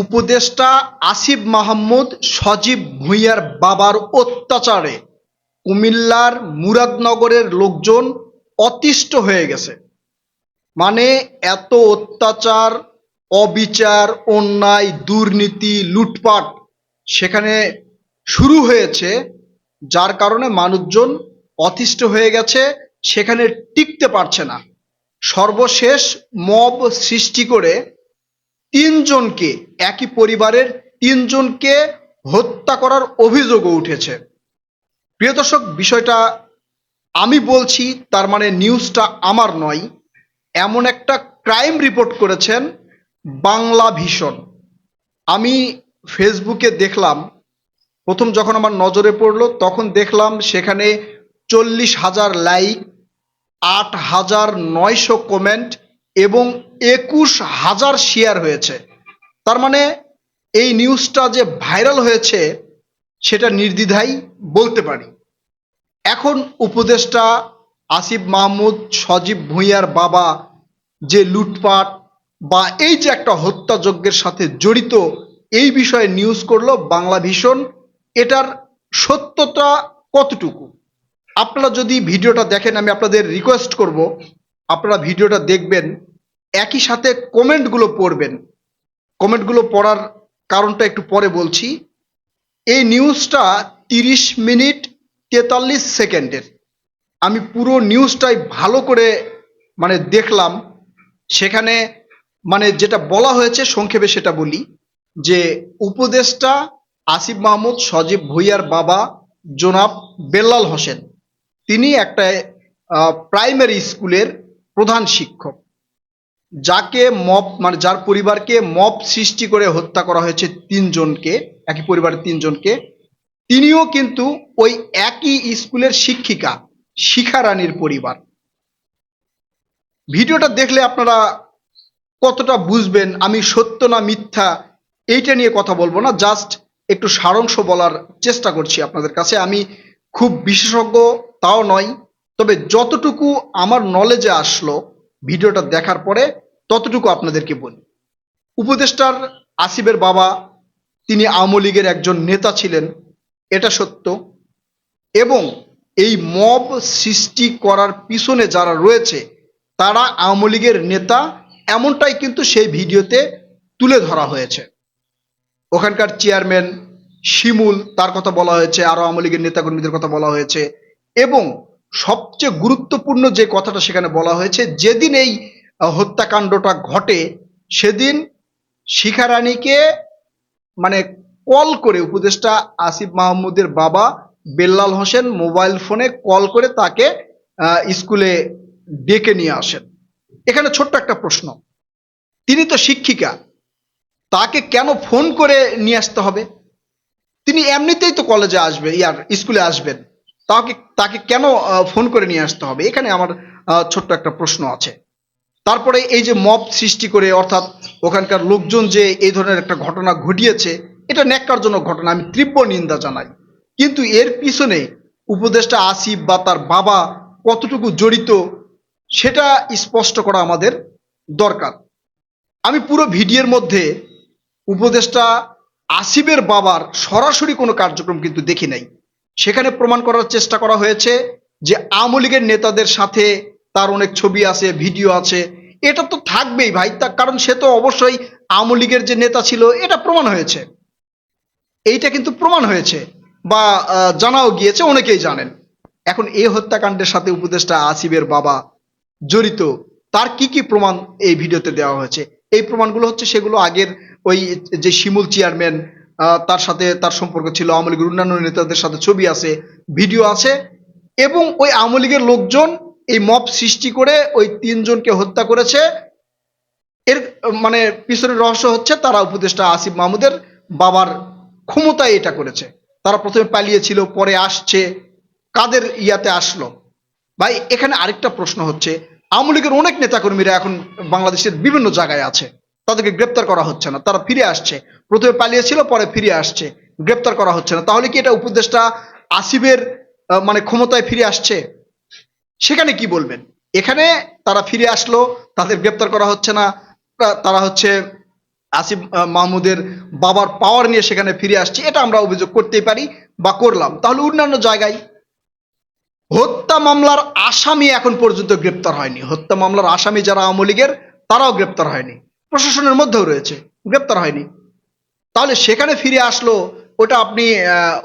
উপদেষ্টা আসিফ মাহমুদ সজীব ভুঁইয়ার বাবার অত্যাচারে কুমিল্লার মুরাদনগরের লোকজন অতিষ্ঠ হয়ে গেছে। মানে এত অত্যাচার, অবিচার, অন্যায়, দুর্নীতি, লুটপাট সেখানে শুরু হয়েছে, যার কারণে মানুষজন অতিষ্ঠ হয়ে গেছে, সেখানে টিকতে পারছে না। সর্বশেষ মব সৃষ্টি করে তিনজনকে, একই পরিবারের তিনজনকে হত্যা করার অভিযোগও উঠেছে। প্রিয় দর্শক, বিষয়টা আমি বলছি, তার মানে নিউজটা আমার নয়। এমন একটা ক্রাইম রিপোর্ট করেছেন বাংলা ভীষণ। আমি ফেসবুকে দেখলাম, প্রথম যখন আমার নজরে পড়ল, তখন দেখলাম সেখানে চল্লিশ হাজার লাইক, আট হাজার নয়শো কমেন্ট এবং একুশ হাজার শেয়ার হয়েছে। তার মানে এই নিউজটা যে ভাইরাল হয়েছে, সেটা নির্দ্বিধাই বলতে পারি। এখন উপদেষ্টা আসিফ মাহমুদ, সজীব ভুঁইয়ার বাবা যে লুটপাট বা এই যে একটা হত্যাযজ্ঞের সাথে জড়িত, এই বিষয়ে নিউজ করল বাংলা ভীষণ। এটার সত্যতা কতটুকু? আপনারা যদি ভিডিওটা দেখেন, আমি আপনাদের রিকোয়েস্ট করব আপনারা ভিডিওটা দেখবেন, একই সাথে কমেন্টগুলো পড়বেন। কমেন্টগুলো পড়ার কারণটা একটু পরে বলছি। এই নিউজটা তিরিশ মিনিট তেতাল্লিশ সেকেন্ডের। আমি পুরো নিউজটাই ভালো করে মানে দেখলাম। সেখানে মানে যেটা বলা হয়েছে, সংক্ষেপে সেটা বলি, যে উপদেষ্টা আসিফ মাহমুদ, সজীব ভুইয়ার বাবা জনাব বেল্লাল হোসেন, তিনি একটা প্রাইমারি স্কুলের প্রধান শিক্ষক, যাকে মপ মানে যার পরিবারকে মপ সৃষ্টি করে হত্যা করা হয়েছে তিনজনকে, একই পরিবারের তিনজনকে, তিনিও কিন্তু ওই একই স্কুলের শিক্ষিকা, শিখা রানীর পরিবার। ভিডিওটা দেখলে আপনারা কতটা বুঝবেন, আমি সত্য না মিথ্যা, এইটা নিয়ে কথা বলব না, জাস্ট একটু সারাংশ বলার চেষ্টা করছি আপনাদের কাছে। আমি খুব বিশেষজ্ঞ, তাও নয় তবে যতটুকু আমার নলেজে আসলো ভিডিওটা দেখার পরে, ততটুকু আপনাদেরকে বলি। উপদেষ্টার আসিফের বাবা, তিনি আওয়ামী লীগের একজন নেতা ছিলেন, এটা সত্য। এবং এই মব সৃষ্টি করার পিছনে যারা রয়েছে, তারা আওয়ামী লীগের নেতা, এমনটাই কিন্তু সেই ভিডিওতে তুলে ধরা হয়েছে। ওখানকার চেয়ারম্যান শিমুল, তার কথা বলা হয়েছে, আরও আওয়ামী লীগের নেতাকর্মীদের কথা বলা হয়েছে। এবং সবচেয়ে গুরুত্বপূর্ণ যে কথাটা সেখানে বলা হয়েছে, যেদিন এই হত্যাকাণ্ডটা ঘটে, সেদিন শিখা রানীকে মানে কল করে উপদেষ্টা আসিফ মাহমুদের বাবা বেল্লাল হোসেন মোবাইল ফোনে কল করে তাকে স্কুলে ডেকে নিয়ে আসেন। এখানে ছোট্ট একটা প্রশ্ন। তিনি তো শিক্ষিকা, তাকে কেন ফোন করে নিয়ে আসতে হবে? তিনি এমনিতেই তো কলেজে আসবে, ইয়ার, স্কুলে আসবেন। তাকে তাকে কেন ফোন করে নিয়ে আসতে হবে? এখানে আমার ছোট্ট একটা প্রশ্ন আছে। তারপরে এই যে মব সৃষ্টি করে, অর্থাৎ ওখানকার লোকজন যে এই ধরনের একটা ঘটনা ঘটিয়েছে, এটা ন্যাক্কারজনক ঘটনা, আমি তীব্র নিন্দা জানাই। কিন্তু এর পিছনে উপদেষ্টা আসিফ বা তার বাবা কতটুকু জড়িত, সেটা স্পষ্ট করা আমাদের দরকার। আমি পুরো ভিডিওর মধ্যে উপদেষ্টা আসিফের বাবার সরাসরি কোনো কার্যক্রম কিন্তু দেখি নাই। সেখানে প্রমাণ করার চেষ্টা করা হয়েছে যে আওয়ামী লীগের নেতাদের সাথে তার অনেক ছবি আছে, ভিডিও আছে। এটা তো থাকবেই ভাই, তা কারণ সে তো অবশ্যই আওয়ামী লীগের যে নেতা ছিল, এটা প্রমাণ হয়েছে। এইটা কিন্তু প্রমাণ হয়েছে বা জানাও গিয়েছে, অনেকেই জানেন। এখন এই হত্যাকাণ্ডের সাথে উপদেষ্টা আসিফের বাবা জড়িত। তার কি কি প্রমাণ এই ভিডিওতে দেওয়া হয়েছে? এই প্রমাণগুলো হচ্ছে সেগুলো আগের ওই যে শিমুল চেয়ারম্যান তার সাথে তার সম্পর্ক ছিল আওয়ামী লীগের অন্যান্য নেতাদের সাথে ছবি আছে, ভিডিও আছে এবং ওই আওয়ামী লীগের লোকজন এই মব সৃষ্টি করে ওই তিনজনকে হত্যা করেছে। এর মানে পিছনের রহস্য হচ্ছে তারা উপদেষ্টা আসিফ মাহমুদের বাবার ক্ষমতায় এটা করেছে। তারা প্রথমে পালিয়েছিল, পরে আসছে, কাদের ইয়াতে আসলো? ভাই, এখানে আরেকটা প্রশ্ন হচ্ছে, আওয়ামী লীগের অনেক নেতাকর্মীরা এখন বাংলাদেশের বিভিন্ন জায়গায় আছে। তাদেরকে গ্রেপ্তার করা হচ্ছে না। তারা ফিরে আসছে। প্রথমে পালিয়েছিল, পরে ফিরে আসছে। গ্রেপ্তার করা হচ্ছে না। তাহলে কি এটা উপদেষ্টা আসিফের মানে ক্ষমতায় ফিরে আসছে? সেখানে কি বলবেন? এখানে তারা ফিরে আসলো, তাদের গ্রেপ্তার করা হচ্ছে না। তারা হচ্ছে আসিফ মাহমুদের বাবার পাওয়ার নিয়ে সেখানে ফিরে আসছে। এটা আমরা অভিযোগ করতেই পারি বা করলাম। তাহলে অন্যান্য জায়গায় হত্যা মামলার আসামি এখন পর্যন্ত গ্রেপ্তার হয়নি। হত্যা মামলার আসামি যারা আওয়ামী লীগের, তারাও গ্রেপ্তার হয়নি। প্রশাসনের মধ্যেও রয়েছে, গ্রেপ্তার হয়নি। তাহলে সেখানে ফিরে আসলো, ওটা আপনি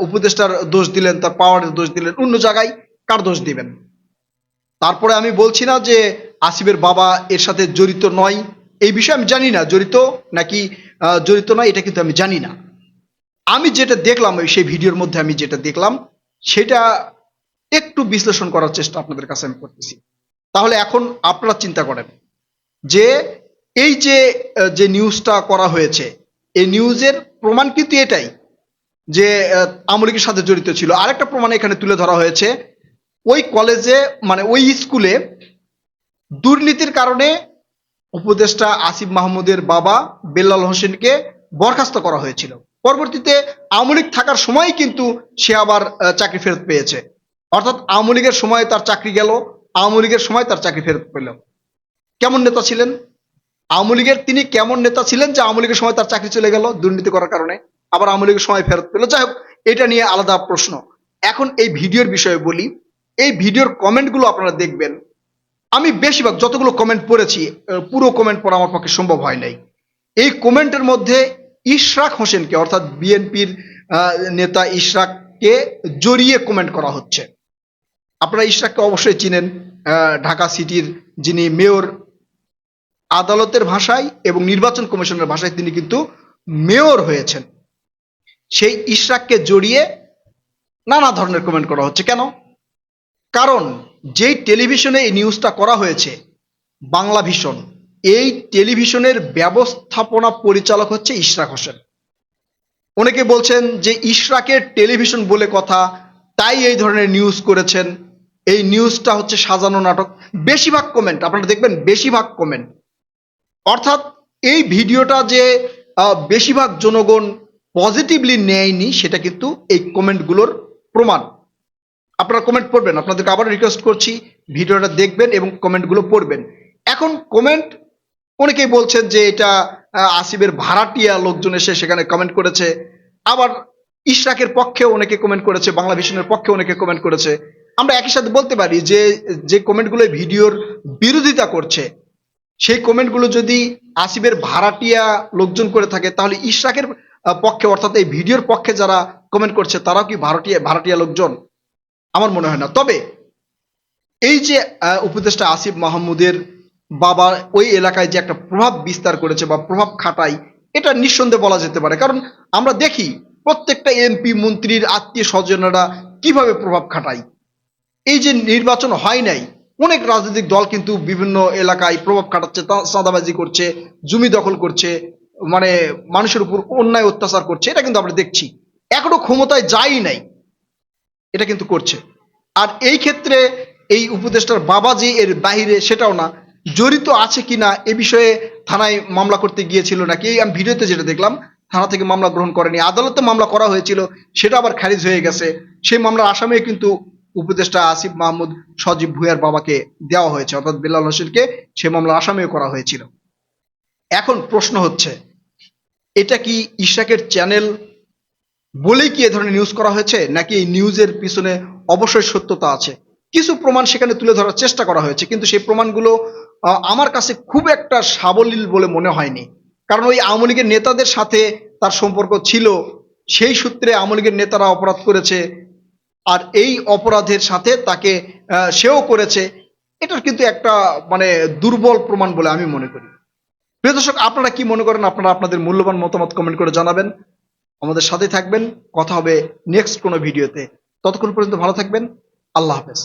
উপদেষ্টার দোষ দিলেন, তার পাওয়ারের দোষ দিলেন, অন্য জায়গায় কার দোষ দিবেন? তারপরে আমি বলছি না যে আসিফের বাবা এর সাথে জড়িত নয়, এই বিষয়ে আমি জানি না, জড়িত নাকি জড়িত নয়, এটা কিন্তু আমি জানি না। আমি যেটা দেখলাম, ওই সেই ভিডিওর মধ্যে আমি যেটা দেখলাম, সেটা একটু বিশ্লেষণ করার চেষ্টা আপনাদের কাছে আমি করতেছি। তাহলে এখন আপনারা চিন্তা করেন যে এই যে যে নিউজটা করা হয়েছে, এই নিউজের প্রমাণ কিন্তু এটাই যে লীগের সাথে জড়িত ছিল। আরেকটা প্রমাণ এখানে তুলে ধরা হয়েছে, ওই কলেজে মানে ওই স্কুলে দুর্নীতির কারণে উপদেষ্টা আসিফ মাহমুদের বাবা বেল্লাল হোসেনকে বরখাস্ত করা হয়েছিল। পরবর্তীতে আমলিক থাকার সময় কিন্তু সে আবার চাকরি ফেরত পেয়েছে। অর্থাৎ আওয়ামী সময় তার চাকরি গেল আওয়ামী লীগের সময় তার চাকরি ফেরত পেল। কেমন নেতা ছিলেন? আওয়ামী লীগের তিনি কেমন নেতা ছিলেন যে আওয়ামী লীগের সময় তার চাকরি চলে গেল, দুর্নীতি করার কারণে, আবার আওয়ামী লীগের সময় ফেরত পেল। যাই হোক, এটা নিয়ে আলাদা প্রশ্ন। এখন এই ভিডিওর বিষয়ে বলি, এই ভিডিওর কমেন্টগুলো আপনারা দেখবেন। আমি বেশিরভাগ যতগুলো কমেন্ট পড়েছি পুরো কমেন্ট পড়া আমার পক্ষে সম্ভব হয় নাই। এই কমেন্টের মধ্যে ইশরাক হোসেনকে, অর্থাৎ বিএনপির নেতা ইশরাককে জড়িয়ে কমেন্ট করা হচ্ছে। আপনারা ইশরাককে অবশ্যই চিনেন ঢাকা সিটির যিনি মেয়র আদালতের ভাষায় এবং নির্বাচন কমিশনের ভাষায় তিনি কিন্তু মেয়র হয়েছেন। সেই ইশরাককে জড়িয়ে নানা ধরনের কমেন্ট করা হচ্ছে। কেন? কারণ যেই টেলিভিশনে এই নিউজটা করা হয়েছে, বাংলা ভিশন এই টেলিভিশনের ব্যবস্থাপনা পরিচালক হচ্ছে ইশরাক হোসেন। অনেকে বলছেন যে ইশরাকের টেলিভিশন বলে কথা, তাই এই ধরনের নিউজ করেছেন। এই নিউজটা হচ্ছে সাজানো নাটক। বেশিরভাগ কমেন্ট আপনারা দেখবেন, বেশিরভাগ কমেন্ট অর্থাৎ এই ভিডিওটা যে বেশিরভাগ জনগণ পজিটিভলি নেয়নি, সেটা কিন্তু এই কমেন্টগুলোর প্রমাণ। আপনারা কমেন্ট পড়বেন, আপনাদেরকে আবার রিকোয়েস্ট করছি ভিডিওটা দেখবেন এবং কমেন্টগুলো পড়বেন। এখন কমেন্ট অনেকেই বলছেন যে এটা আসিফের ভাড়াটিয়া লোকজন এসে সেখানে কমেন্ট করেছে। আবার ইশরাকের পক্ষে অনেকে কমেন্ট করেছে, বাংলা ভিশনের পক্ষে অনেকে কমেন্ট করেছে। আমরা একই সাথে বলতে পারি যে যে কমেন্টগুলো ভিডিওর বিরোধিতা করছে সেই কমেন্টগুলো যদি আসিফের ভাড়াটিয়া লোকজন করে থাকে, তাহলে ইশরাকের পক্ষে, অর্থাৎ এই ভিডিওর পক্ষে যারা কমেন্ট করছে, তারাও কি ভাড়াটিয়া ভাড়াটিয়া লোকজন? আমার মনে হয় না। তবে এই যে উপদেষ্টা আসিফ মাহমুদের বাবা ওই এলাকায় যে একটা প্রভাব বিস্তার করেছে বা প্রভাব খাটায়, এটা নিঃসন্দেহে বলা যেতে পারে। কারণ আমরা দেখি প্রত্যেকটা এমপি মন্ত্রীর আত্মীয় স্বজনেরা কীভাবে প্রভাব খাটায়। এই যে নির্বাচন হয় নাই অনেক রাজনৈতিক দল কিন্তু বিভিন্ন এলাকায় প্রভাব খাটাচ্ছে চাঁদাবাজি করছে, জমি দখল করছে মানে মানুষের উপর অন্যায় অত্যাচার করছে, এটা কিন্তু আমরা দেখছি। এখনও ক্ষমতায় যাই নাই, এটা কিন্তু করছে। আর এই ক্ষেত্রে এই উপদেষ্টার বাবা যে এর বাহিরে সেটাও না, জড়িত আছে কিনা এ বিষয়ে থানায় মামলা করতে গিয়েছিল নাকি, এই আমি ভিডিওতে যেটা দেখলাম, থানা থেকে মামলা গ্রহণ করেনি। আদালতে মামলা করা হয়েছিল, সেটা আবার খারিজ হয়ে গেছে। সেই মামলার আসামে কিন্তু উপদেষ্টা আসিফ মাহমুদ সজীব ভুঁইয়ার বাবাকে দেওয়া হয়েছে, অর্থাৎ বেলাল হোসেনকে সে মামলা আসামিও করা হয়েছিল। এখন প্রশ্ন হচ্ছে, এটা কি ইশাকের চ্যানেল বলেই কি এ ধরনের নিউজ করা হয়েছে, নাকি এই নিউজের পিছনে অবশ্যই সত্যতা আছে? কিছু প্রমাণ সেখানে তুলে ধরার চেষ্টা করা হয়েছে, কিন্তু সেই প্রমাণগুলো আমার কাছে খুব একটা সাবলীল বলে মনে হয়নি। কারণ ওই আওয়ামী লীগের নেতাদের সাথে তার সম্পর্ক ছিল, সেই সূত্রে আওয়ামী লীগের নেতারা অপরাধ করেছে আর এই অপরাধের সাথে তাকে সেও করেছে। এটার কিন্তু একটা মানে দুর্বল প্রমাণ বলে আমি মনে করি। প্রিয় দর্শক, আপনারা কি মনে করেন? আপনারা আপনাদের মূল্যবান মতামত কমেন্ট করে জানাবেন। আমাদের সাথে থাকবেন। কথা হবে নেক্সট কোনো ভিডিওতে ততক্ষণ পর্যন্ত ভালো থাকবেন। আল্লাহ হাফেজ।